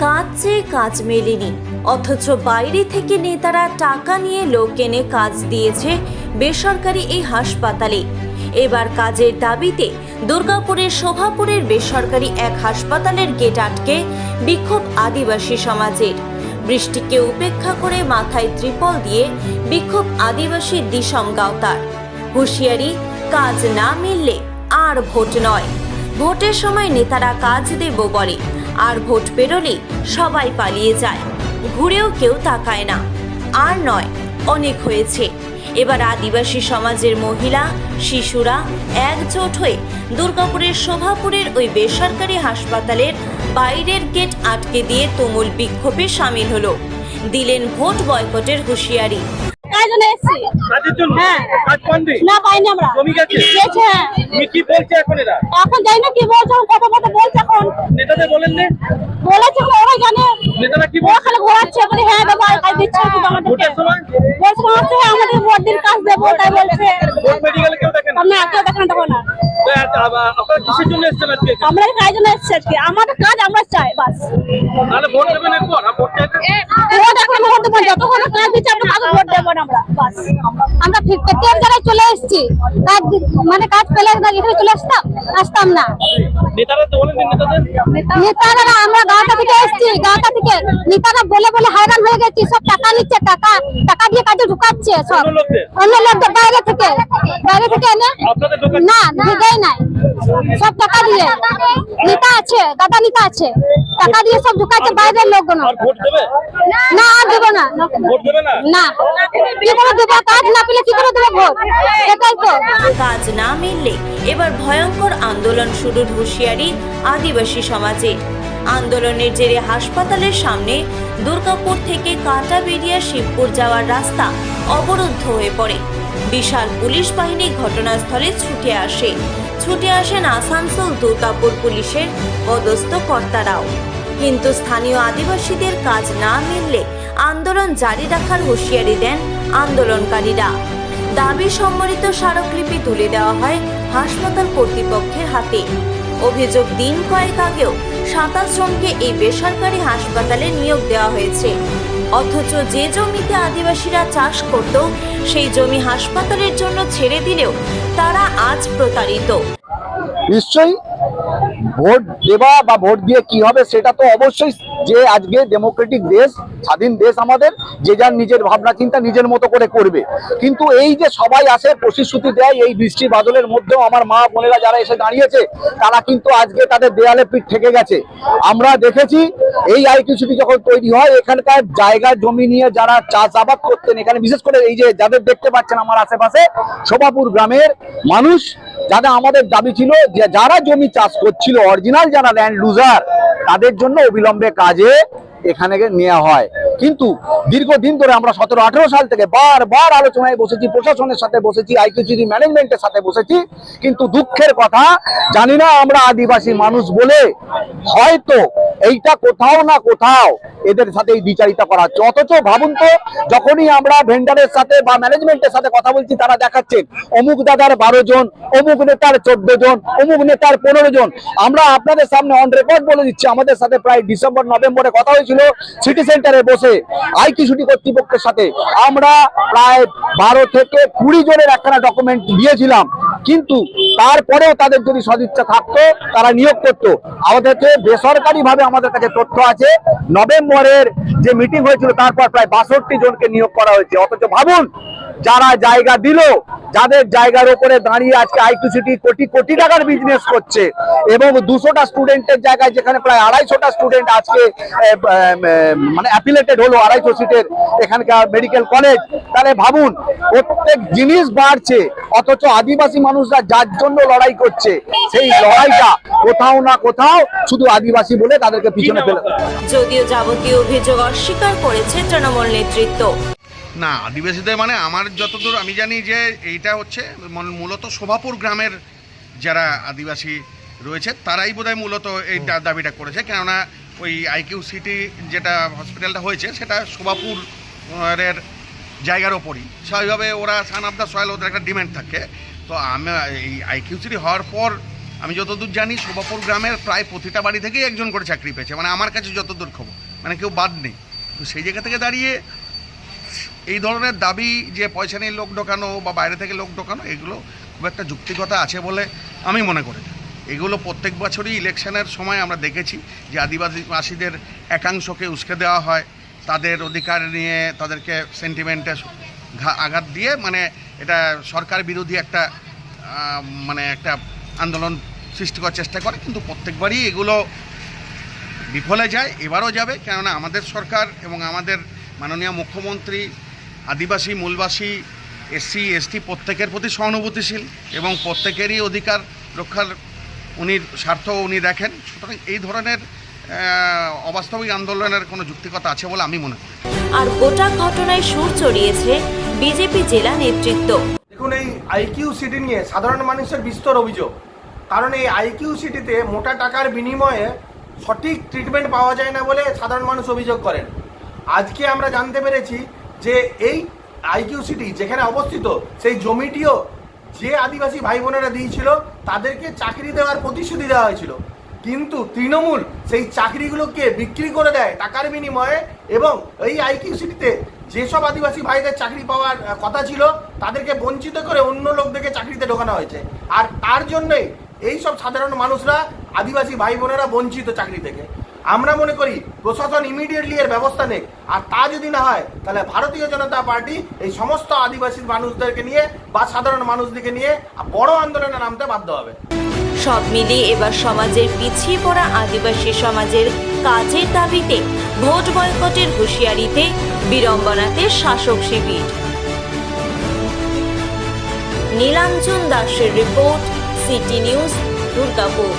কাজ চেয়ে কাজ মেলেনি। অথচ বাইরে থেকে নেতারা টাকা নিয়ে লোক এনে কাজ দিয়েছে বেসরকারি এই হাসপাতালে। এবার কাজের দাবিতে দুর্গাপুরের শোভাপুরের বেসরকারি এক হাসপাতালের গেট আটকে বিক্ষোভ আদিবাসী সমাজের। বৃষ্টিকে উপেক্ষা করে মাথায় ত্রিপল দিয়ে বিক্ষোভ আদিবাসী দিসম গাওতার। হুঁশিয়ারি, কাজ না মিললে আর ভোট নয়। ভোটের সময় নেতারা কাজ দেব বলে আর ভোট পেরোলে সবাই পালিয়ে যায়। ঘুরেও কেউ তাকায় না। আর নয়, অনেক হয়েছে। এবার আদিবাসী সমাজের মহিলা, শিশুরা একজোট হয়ে দুর্গাপুরের শোভাপুরের ওই বেসরকারি হাসপাতালের বাইরের গেট আটকে দিয়ে তুমুল বিক্ষোভে সামিল হলো। দিলেন ভোট বয়কটের হুঁশিয়ারি। কাজ জন্য এসছি। কাজের জন্য? হ্যাঁ। কাজ পাননি? না পাইনি আমরা। জমি গেছে? গেছে হ্যাঁ। তুমি কি বলছে এখন এরা? এখন জানি না কি বলছে কথা কথা বলছে এখন। নেতাদের বলেন নে। বলেছে ওরাই জানে। নেতারা কি বলছে? খালি ঘোরাচ্ছে বলে হ্যাঁ আর কাজ দিচ্ছে শুধু আমাদেরকে। ভোটের সময় বলছে হচ্ছে আমাদের ভোট দিন কাজ দেবো তাই বলছে। ভোট মেডিকেলে কেউ দেখেন আমরা কেউ দেখেন তখন না? আমরা কাজ জন্য এসছি আজকে আমাদের কাজ আমরা চাই বাস। তাহলে ভোট দেবেন এরপর ভোট চাইতে? ভোট এখন ভোট দেবো যতক্ষণ কাজ দিচ্ছে আমরা কাজ ভোট দেবো না আমরা বাস। আমরা জায়গায় চলে এসেছি। কাজ মানে কাজ পেলে এখানে চলে আসতাম? আসতাম না। নেতারা আমরা গাঁওটা থেকে এসেছি গাঁওটা থেকে। নেতারা বলে বলে হয়রান হয়ে গেছি সব টাকা নিচ্ছে টাকা টাকা দিয়ে কাজে ঢুকাচ্ছে সব। অন্য লোকদের? বাইরে থেকে। বাইরে থেকে এনে আপনাদের না দিদেই নাই। সব টাকা দিয়ে। নেতা আছে দাদা নেতা আছে। টাকা দিয়ে সব ঢুকাচ্ছে বাইরের লোকগুলো। আর ভোট দেবে? না আর দেবো না। ভোট দেবে না? না। কাজ না মিললে এবার ভয়ঙ্কর আন্দোলন শুরুর আদিবাসী সমাজে। আন্দোলনের জেরে হাসপাতালের সামনে দুর্গাপুর থেকে শিবপুর যাওয়ার রাস্তা অবরুদ্ধ হয়ে পড়ে। বিশাল পুলিশ বাহিনী ঘটনাস্থলে ছুটে আসে। ছুটে আসেন আসানসোল দুর্গাপুর পুলিশের পদস্থ কর্তারাও। কিন্তু স্থানীয় আদিবাসীদের কাজ না মিললে আন্দোলন জারি রাখার হুঁশিয়ারি দেন আন্দোলনকারীরা। দাবি সম্বলিত স্মারকলিপি তুলে দেওয়া হয় হাসপাতাল কর্তৃপক্ষের হাতে। অভিযোগ দিন কয়েক আগেও সাতাশ জনকে এই বেসরকারি হাসপাতালে নিয়োগ দেওয়া হয়েছে। অথচ যে জমিতে আদিবাসীরা চাষ করত, সেই জমি হাসপাতালের জন্য ছেড়ে দিলেও তারা আজ প্রতারিত। নিশ্চয়ই ভোট দেওয়া বা ভোট দিয়ে কি হবে সেটা তো অবশ্যই যে আজকে ডেমোক্রেটিক দেশ, স্বাধীন দেশ আমাদের, যে যার নিজের ভাবনা, চিন্তা নিজের মতো করে করবে। কিন্তু এই যে সবাই আসে, প্রতিশ্রুতি দেয়, এই বৃষ্টি বাদলের মধ্যেও আমার মা বোনেরা যারা এসে দাঁড়িয়েছে, তারা কিন্তু আজকে তাদের দেয়ালে পিঠ থেকে গেছে। আমরা দেখেছি, এই আইকিউসিটি যখন তৈরি হয়, এখানকার জায়গা, জমি নিয়ে যারা চাষাবাদ করতেন, এখানে বিশেষ করে এই যে যাদের দেখতে পাচ্ছেন আমার আশেপাশে, শোভাপুর গ্রামের মানুষ যারা আমাদের দাবি ছিল যে যারা জমি চাষ করছিল অরিজিনাল যারা ল্যান্ড লুজার তাদের জন্য অবিলম্বে কাজে এখানে নেওয়া হয়। কিন্তু দীর্ঘদিন ধরে আমরা সতেরো, আঠেরো সাল থেকে বারবার আলোচনায় বসেছি, প্রশাসনের সাথে বসেছি আইকিউসিডি ম্যানেজমেন্টের সাথে বসেছি। কিন্তু দুঃখের কথা, জানি না আমরা আদিবাসী মানুষ বলে হয়তো এইটা কোথাও না কোথাও এদের সাথে বিচারিতা করা হচ্ছে। অথচ ভাবুন তো, যখনই আমরা ভেন্ডারের সাথে বা ম্যানেজমেন্টের সাথে কথা বলছি, তারা দেখাচ্ছেন, অমুক দাদার বারো জন, অমুক নেতার চোদ্দ জন, অমুক নেতার পনেরো জন। আমরা আপনাদের সামনে অন রেকর্ড বলে দিচ্ছি, আমাদের সাথে প্রায় ডিসেম্বর, নভেম্বরে কথা হয়েছিল সিটি সেন্টারে বসে আইটি ছুটি কর্তৃপক্ষের সাথে। আমরা প্রায় বারো থেকে কুড়ি জনের একখানা ডকুমেন্ট দিয়েছিলাম। কিন্তু তারপরেও তাদের যদি সদিচ্ছা থাকতো, তারা নিয়োগ করতো। বেসরকারি ভাবে আমাদের কাছে তথ্য আছে। নভেম্বরের যে মিটিং হয়েছিল, তারপর প্রায় বাষট্টি জনকে নিয়োগ করা হয়েছে। অথচ ভাবুন, যারা জায়গা দিল, যাদের জায়গার উপরে দাঁড়িয়ে আজকে আইকিউ সিটি কোটি কোটি টাকার বিজনেস করছে, এবং দুশোটা স্টুডেন্টের জায়গায় যেখানে প্রায় আড়াইশোটা স্টুডেন্ট আজকে মানে অ্যাপিলেটেড হলো আড়াইশো সিটের এখানকার মেডিকেল কলেজ তাহলে ভাবুন, প্রত্যেক জিনিস বাড়ছে, অথচ আদিবাসী মানুষরা যার জন্য লড়াই করছে সেই লড়াইটা কোথাও না কোথাও শুধু আদিবাসী বলে তাদেরকে পিছনে ফেলে যদিও যাবতীয় অভিযোগ অস্বীকার করেছে তৃণমূল নেতৃত্ব। না আদিবাসীদের মানে আমার যতদূর আমি জানি যে এইটা হচ্ছে মূলত শোভাপুর গ্রামের যারা আদিবাসী রয়েছে তারাই বোধহয় মূলত এই দাবিটা করেছে। কেননা ওই আইকিউ সিটি যেটা হসপিটালটা হয়েছে সেটা শোভাপুর এর জায়গার ওপরই। স্বাভাবিকভাবে ওরা সান অফ দ্য সয়েল ওদের একটা ডিমান্ড থাকে। তো আমি, এই আইকিউ সিটি হওয়ার পর আমি যতদূর জানি শোভাপুর গ্রামের প্রায় প্রতিটা বাড়ি থেকেই একজন করে চাকরি পেয়েছে মানে আমার কাছে যতদূর খবর মানে কেউ বাদ নেই তো সেই জায়গা থেকে দাঁড়িয়ে এই ধরনের দাবি যে পয়সা নিয়ে লোক ঢোকানো বা বাইরে থেকে লোক ঢোকানো, এগুলো খুব একটা যুক্তিকতা আছে বলে আমি মনে করি। এগুলো প্রত্যেক বছরই ইলেকশনের সময় আমরা দেখেছি যে আদিবাসীদের একাংশকে উস্কে দেওয়া হয়, তাদের অধিকার নিয়ে তাদেরকে সেন্টিমেন্টে আঘাত দিয়ে মানে এটা সরকার বিরোধী একটা মানে একটা আন্দোলন সৃষ্টি করার চেষ্টা করে, কিন্তু প্রত্যেকবারই এগুলো বিফলে যায়, এবারও যাবে। কেননা আমাদের সরকার এবং আমাদের মাননীয় মুখ্যমন্ত্রী, আদিবাসী, মূলবাসী, এসসি, এসটি প্রত্যেকের প্রতি সহানুভূতিশীল এবং প্রত্যেকেরই অধিকার রক্ষার উনি স্বার্থ উনি দেখেন। সুতরাং এই ধরনের অবাস্তবিক আন্দোলনের কোনো যুক্তিকতা আছে বলে আমি মনে করি। আর গোটা ঘটনায় সুর চড়িয়েছে বিজেপি জেলা নেতৃত্ব। দেখুন এই আইকিউ সিটি নিয়ে সাধারণ মানুষের বিস্তর অভিযোগ। কারণ এই আইকিউ সিটিতে মোটা টাকার বিনিময়ে সঠিক ট্রিটমেন্ট পাওয়া যায় না বলে সাধারণ মানুষ অভিযোগ করেন। আজকে আমরা জানতে পেরেছি যে এই আইকিউ সিটি যেখানে অবস্থিত সেই জমিটিও যে আদিবাসী ভাই বোনেরা দিয়েছিল তাদেরকে চাকরি দেওয়ার প্রতিশ্রুতি দেওয়া হয়েছিল। কিন্তু তৃণমূল সেই চাকরিগুলোকে বিক্রি করে দেয় টাকার বিনিময়ে এবং এই আইকিউ সিটিতে যেসব আদিবাসী ভাইদের চাকরি পাওয়ার কথা ছিল, তাদেরকে বঞ্চিত করে অন্য লোকদেরকে চাকরিতে ঢোকানো হয়েছে। আর তার জন্যই এই সব সাধারণ মানুষরা, আদিবাসী ভাই বোনেরা বঞ্চিত চাকরি থেকে। আমরা মনে করি প্রশাসন ইমিডিয়েটলি এর ব্যবস্থা নেই আর তা যদি না হয়, তাহলে ভারতীয় জনতা পার্টি এই সমস্ত আদিবাসী মানুষদেরকে নিয়ে বা সাধারণ মানুষদেরকে নিয়ে বড় আন্দোলনে নামতে বাধ্য হবে। সব মিলিয়ে এবার সমাজের পিছিয়ে পড়া আদিবাসী সমাজের কাজের দাবিতে ভোট বয়কটের হুঁশিয়ারিতে বিড়ম্বনাতে শাসক শিবির। নীলাঞ্জন দাসের রিপোর্ট, সিটি নিউজ, দুর্গাপুর।